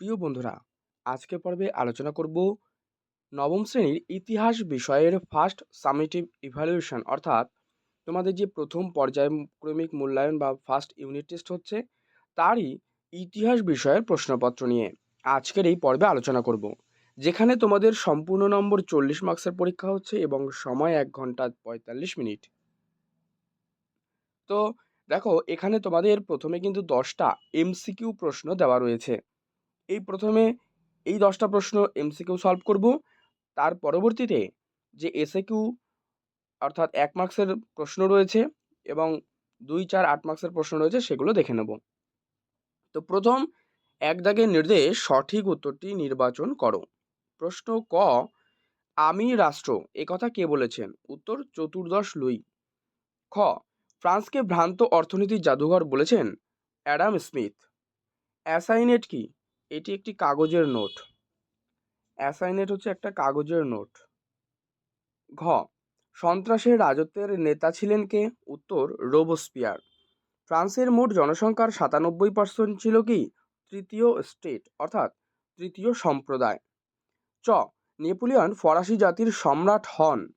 প্রিয় বন্ধুরা, আজকে পর্বে আলোচনা করব নবম শ্রেণির ইতিহাস বিষয়ের ফার্স্ট সামেটিভ ইভ্যালুয়েশন অর্থাৎ তোমাদের যে প্রথম পর্যায়ক্রমিক মূল্যায়ন বা ফার্স্ট ইউনিট টেস্ট হচ্ছে, তারই ইতিহাস বিষয়ের প্রশ্নপত্র নিয়ে আজকের এই পর্বে আলোচনা করব। যেখানে তোমাদের সম্পূর্ণ নম্বর চল্লিশ মার্কসের পরীক্ষা হচ্ছে এবং সময় এক ঘণ্টা পঁয়তাল্লিশ মিনিট। তো দেখো, এখানে তোমাদের প্রথমে কিন্তু দশটা এমসিকিউ প্রশ্ন দেওয়া রয়েছে। এই প্রথমে এই দশটা প্রশ্ন এমসিকিউ সলভ করব। তার পরবর্তীতে যে এসএ কিউ অর্থাৎ এক মার্কসের প্রশ্ন রয়েছে এবং দুই, চার, আট মার্কসের প্রশ্ন রয়েছে সেগুলো দেখে নেব। তো প্রথম, এক দাগের নির্দেশ সঠিক উত্তরটি নির্বাচন করো। প্রশ্ন ক, আমি রাষ্ট্র কথা কে বলেছেন? উত্তর চতুর্দশ লুই। খ, ফ্রান্সকে ভ্রান্ত অর্থনীতির জাদুঘর বলেছেন অ্যাডাম স্মিথ। অ্যাসাইনেট কি? এটি একটি কাগজের নোট। অ্যাসাইনেট হচ্ছে একটা কাগজের নোট। ঘ, সন্ত্রাসের রাজত্বের নেতা ছিলেন কে? উত্তর, রোবোস্পিয়ার। ফ্রান্সের মোট জনসংখ্যার সাতানব্বই পার্সেন্ট ছিল কি? তৃতীয় স্টেট, অর্থাৎ তৃতীয় সম্প্রদায়। চ, নেপোলিয়ন ফরাসি জাতির সম্রাট হন।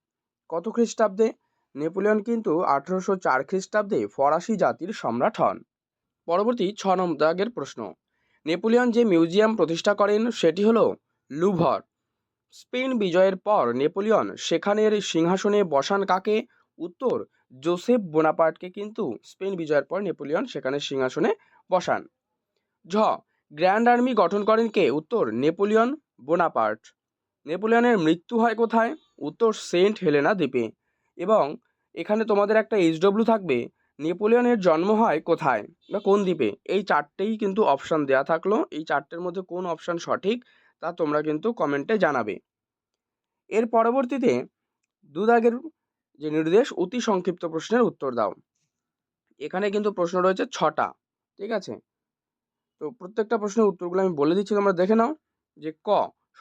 কত খ্রিস্টাব্দে? নেপোলিয়ন কিন্তু আঠেরোশো চার খ্রিস্টাব্দে ফরাসি জাতির সম্রাট হন। পরবর্তী ছ নম্বর প্রশ্ন। নেপোলিয়ন যে মিউজিয়াম প্রতিষ্ঠা করেন, সেটি হলো লুভর। স্পেন বিজয়ের পর নেপোলিয়ন সেখানের সিংহাসনে বসান কাকে? উত্তর, জোসেফ বোনাপার্টকে কিন্তু স্পেন বিজয়ের পর নেপোলিয়ন সেখানে সিংহাসনে বসান। ঝ, গ্র্যান্ড আর্মি গঠন করেন কে? উত্তর, নেপোলিয়ন বোনাপার্ট। নেপোলিয়নের মৃত্যু হয় কোথায়? উত্তর সেন্ট হেলেনা দ্বীপে। এবং এখানে তোমাদের একটা এইচডব্লিউ থাকবে। নেপোলিয়নের জন্ম হয় কোথায় বা কোন দ্বীপে? এই চারটেই কিন্তু অপশান দেওয়া থাকল। এই চারটের মধ্যে কোন অপশান সঠিক তা তোমরা কিন্তু কমেন্টে জানাবে। এর পরবর্তীতে দুদাগের যে নির্দেশ, অতি সংক্ষিপ্ত প্রশ্নের উত্তর দাও। এখানে কিন্তু প্রশ্ন রয়েছে ছটা, ঠিক আছে? তো প্রত্যেকটা প্রশ্নের উত্তরগুলো আমি বলে দিচ্ছি, তোমরা দেখে নাও যে ক,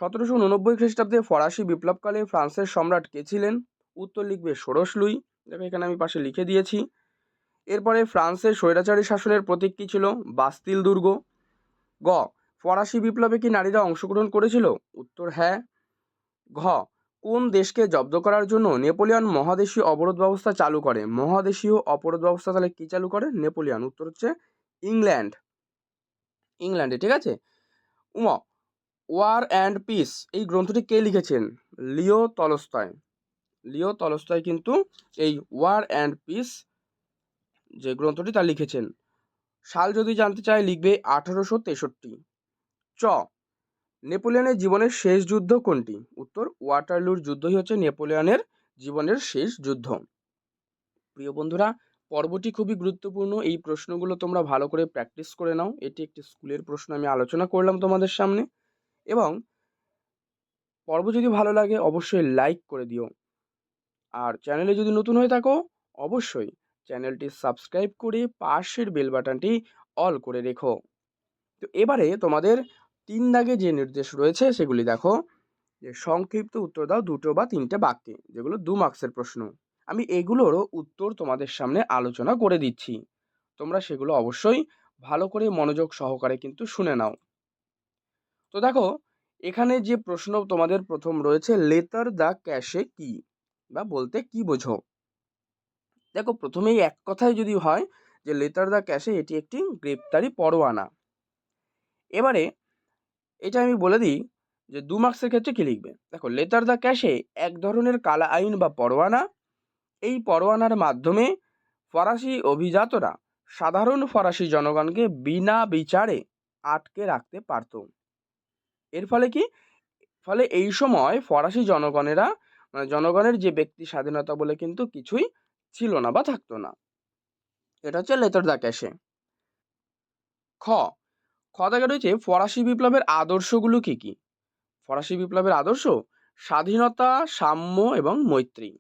সতেরোশো উননব্বই খ্রিস্টাব্দে ফরাসি বিপ্লবকালে ফ্রান্সের সম্রাট কে ছিলেন? উত্তর লিখবে ষোড়শ লুই। দেখো এখানে আমি পাশে লিখে দিয়েছি। এরপরে ফ্রান্সের স্বৈরাচারী শাসনের প্রতীক কী ছিল? বাস্তিল দুর্গ। গ, ফরাসি বিপ্লবে কি নারীরা অংশগ্রহণ করেছিল? উত্তর হ্যাঁ। ঘ, কোন দেশকে জব্দ করার জন্য নেপোলিয়ন মহাদেশীয় অবরোধ ব্যবস্থা চালু করে? মহাদেশীয় অবরোধ ব্যবস্থা তাহলে কী চালু করে? নেপোলিয়ন। উত্তর হচ্ছে ইংল্যান্ড। ইংল্যান্ডে, ঠিক আছে? উম ওয়ার অ্যান্ড পিস, এই গ্রন্থটি কে লিখেছেন? লিও তলস্তয়। লিও তলস্তয় কিন্তু এই ওয়ার অ্যান্ড পিস যে গ্রন্থটি তা লিখেছেন। সাল যদি জানতে চায়, লিখবে আঠারোশো তেষট্টি। চ, নেপোলিয়নের জীবনের শেষ যুদ্ধ কোনটি? উত্তর, ওয়াটারলুর যুদ্ধই হচ্ছে নেপোলিয়নের জীবনের শেষ যুদ্ধ। প্রিয় বন্ধুরা, পর্বটি খুবই গুরুত্বপূর্ণ। এই প্রশ্নগুলো তোমরা ভালো করে প্র্যাকটিস করে নাও। এটি একটি স্কুলের প্রশ্ন, আমি আলোচনা করলাম তোমাদের সামনে। এবং পর্ব যদি ভালো লাগে, অবশ্যই লাইক করে দিও। আর চ্যানেলে যদি নতুন হয়ে থাকো, অবশ্যই চ্যানেলটি সাবস্ক্রাইব করে পাশের বেল বাটনটি অল করে রেখো। তো এবারে তোমাদের তিন দাগে যে নির্দেশ রয়েছে সেগুলি দেখো। যে সংক্ষিপ্ত উত্তর দাও দুটো বা তিনটে বাক্যে, যেগুলো দু মার্কসের প্রশ্ন। আমি এগুলোরও উত্তর তোমাদের সামনে আলোচনা করে দিচ্ছি। তোমরা সেগুলো অবশ্যই ভালো করে মনোযোগ সহকারে কিন্তু শুনে নাও। তো দেখো, এখানে যে প্রশ্ন তোমাদের প্রথম রয়েছে, লেটার দ্য ক্যাশে কি? বা বলতে কি বোঝো? দেখো, প্রথমেই এক কথায় যদি হয় যে, লেটার দ্য ক্যাশে এটি একটি গ্রেপ্তারি পরোয়ানা। এবারে এটা আমি বলে দিই যে, দু মার্কসের ক্ষেত্রে কী লিখবে? দেখো, লেটার দ্য ক্যাশে এক ধরনের কালা আইন বা পরোয়ানা। এই পরোয়ানার মাধ্যমে ফরাসি অভিজাতরা সাধারণ ফরাসি জনগণকে বিনা বিচারে আটকে রাখতে পারত। এর ফলে কি? ফলে এই সময় ফরাসি জনগণেরা মানে জনগণের যে ব্যক্তি স্বাধীনতা বলে কিন্তু কিছুই ছিল না বা থাকতো না। এটা হচ্ছে লেতর দা ক্যাশে খ খ দেখা রয়েছে ফরাসি বিপ্লবের আদর্শগুলো কি কি? ফরাসি বিপ্লবের আদর্শ স্বাধীনতা, সাম্য এবং মৈত্রী।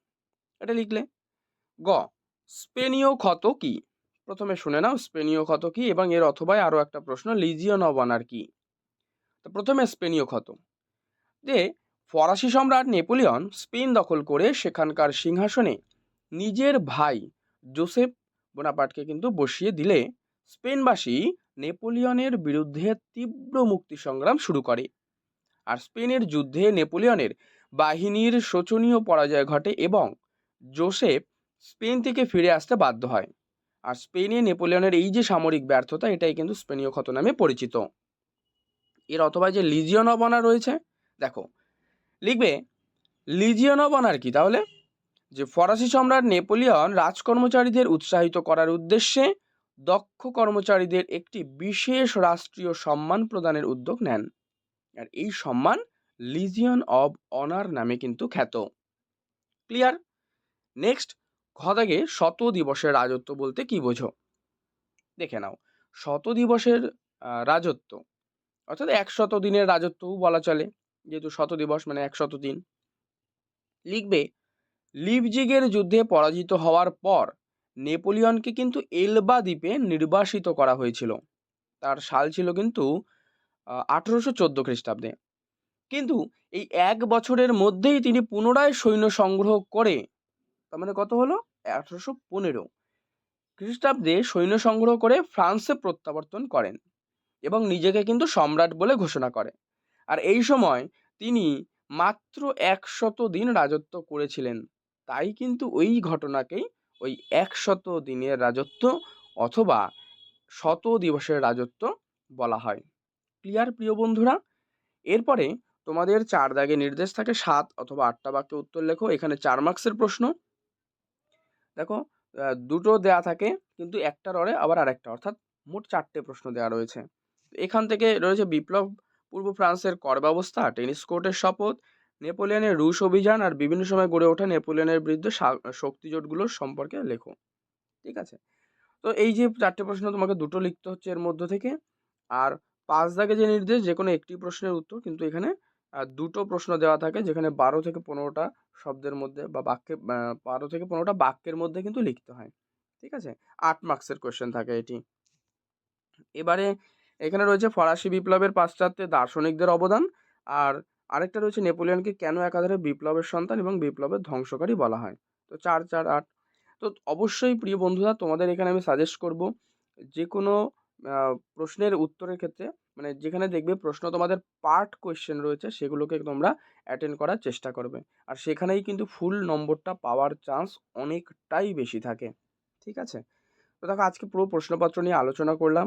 এটা লিখলে। গ, স্পেনীয় ক্ষত কি? প্রথমে শুনে নাও স্পেনীয় ক্ষত কি এবং এর অথবায় আরও একটা প্রশ্ন, লিজিয়ন অব অনার কি? তো প্রথমে স্পেনীয় ক্ষত। যে ফরাসি সম্রাট নেপোলিয়ন স্পেন দখল করে সেখানকার সিংহাসনে নিজের ভাই জোসেফ বোনাপাটকে কিন্তু বসিয়ে দিলে স্পেনবাসী নেপোলিয়নের বিরুদ্ধে তীব্র মুক্তি সংগ্রাম শুরু করে। আর স্পেনের যুদ্ধে নেপোলিয়নের বাহিনীর শোচনীয় পরাজয় ঘটে এবং জোসেফ স্পেন থেকে ফিরে আসতে বাধ্য হয়। আর স্পেনে নেপোলিয়নের এই যে সামরিক ব্যর্থতা, এটাই কিন্তু স্পেনীয় ক্ষত নামে পরিচিত। এর অথবা যে লিজিয়ন অব অনার রয়েছে, দেখো, লিখবে লিজিয়ন অব অনার কি তাহলে? যে ফরাসি সম্রাট নেপোলিয়ন রাজকর্মচারীদের উৎসাহিত করার উদ্দেশ্যে দক্ষ কর্মচারীদের একটি বিশেষ রাষ্ট্রীয় সম্মান প্রদানের উদ্যোগ নেন। আর এই সম্মান লিজিয়ন অব অনার নামে কিন্তু খ্যাত। ক্লিয়ার? নেক্সট ঘদাগে শত দিবসের রাজত্ব বলতে কি বোঝো? দেখে নাও, শত দিবসের রাজত্ব। অর্থাৎ একশত দিনের রাজত্বও বলা চলে, যেহেতু শত দিবস মানে একশত দিন। লিখবে লিপজিগের যুদ্ধে পরাজিত হওয়ার পর, নেপোলিয়নকে কিন্তু এলবা দ্বীপে নির্বাসিত করা হয়েছিল। তার সাল ছিল কিন্তু আঠেরোশো চোদ্দ খ্রিস্টাব্দে। কিন্তু এই এক বছরের মধ্যেই তিনি পুনরায় সৈন্য সংগ্রহ করে, তার মানে কত হলো? আঠারোশো পনেরো খ্রিস্টাব্দে সৈন্য সংগ্রহ করে ফ্রান্সে প্রত্যাবর্তন করেন এবং নিজেকে কিন্তু সম্রাট বলে ঘোষণা করে। আর এই সময় তিনি মাত্র একশত দিন রাজত্ব করেছিলেন। তাই কিন্তু ওই ঘটনাকেই ওই একশত দিনের রাজত্ব অথবা শত দিবসের রাজত্ব বলা হয়। ক্লিয়ার, প্রিয় বন্ধুরা? এরপরে তোমাদের চার দাগে নির্দেশ থাকে সাত অথবা আটটা বাক্যে উত্তর লেখো। এখানে চার মার্কসের প্রশ্ন। দেখো দুটো দেয়া থাকে কিন্তু একটার অরে আবার আরেকটা, অর্থাৎ মোট চারটে প্রশ্ন দেওয়া রয়েছে। এখান থেকে রয়েছে বিপ্লব, পূর্ব ফ্রান্সের কর ব্যবস্থা, টেনিস কোর্টের শপথ নেপোলিয়নের রুশ অভিযান আর বিভিন্ন সময় গড়ে ওঠা নেপোলিয়নের বিরুদ্ধে শক্তিজোটগুলোর সম্পর্কে লেখো। ঠিক আছে? তো এই যে চারটে প্রশ্ন তোমাকে দুটো লিখতে হচ্ছে এর মধ্য থেকে, আর পাঁচ দাগে যে নির্দেশ, যে কোনো একটি প্রশ্নের উত্তর কিন্তু এখানে দুটো প্রশ্ন দেওয়া থাকে যেখানে বারো থেকে পনেরোটা শব্দের মধ্যে বা বাক্যে বারো থেকে পনেরোটা বাক্যের মধ্যে কিন্তু লিখতে হয়। ঠিক আছে? আট মার্কসের কোশ্চেন থাকে এটি। এবারে এখানে রয়েছে ফরাসি বিপ্লবের পাশ্চাত্যে দার্শনিকদের অবদান আর আরেকটা রয়েছে নেপোলিয়নকে কেন একাধারে বিপ্লবের সন্তান এবং বিপ্লবের ধ্বংসকারী বলা হয়? তো চার চার, আট। তো অবশ্যই প্রিয় বন্ধুরা, তোমাদের এখানে আমি সাজেস্ট করব যে কোনো প্রশ্নের উত্তরের ক্ষেত্রে মানে যেখানে দেখবে প্রশ্ন তোমাদের পার্ট কোয়েশ্চেন রয়েছে, সেগুলোকে তোমরা অ্যাটেন্ড করার চেষ্টা করবে। আর সেখানেই কিন্তু ফুল নম্বরটা পাওয়ার চান্স অনেকটাই বেশি থাকে। ঠিক আছে? তো দেখো, আজকে পুরো প্রশ্নপত্র নিয়ে আলোচনা করলাম।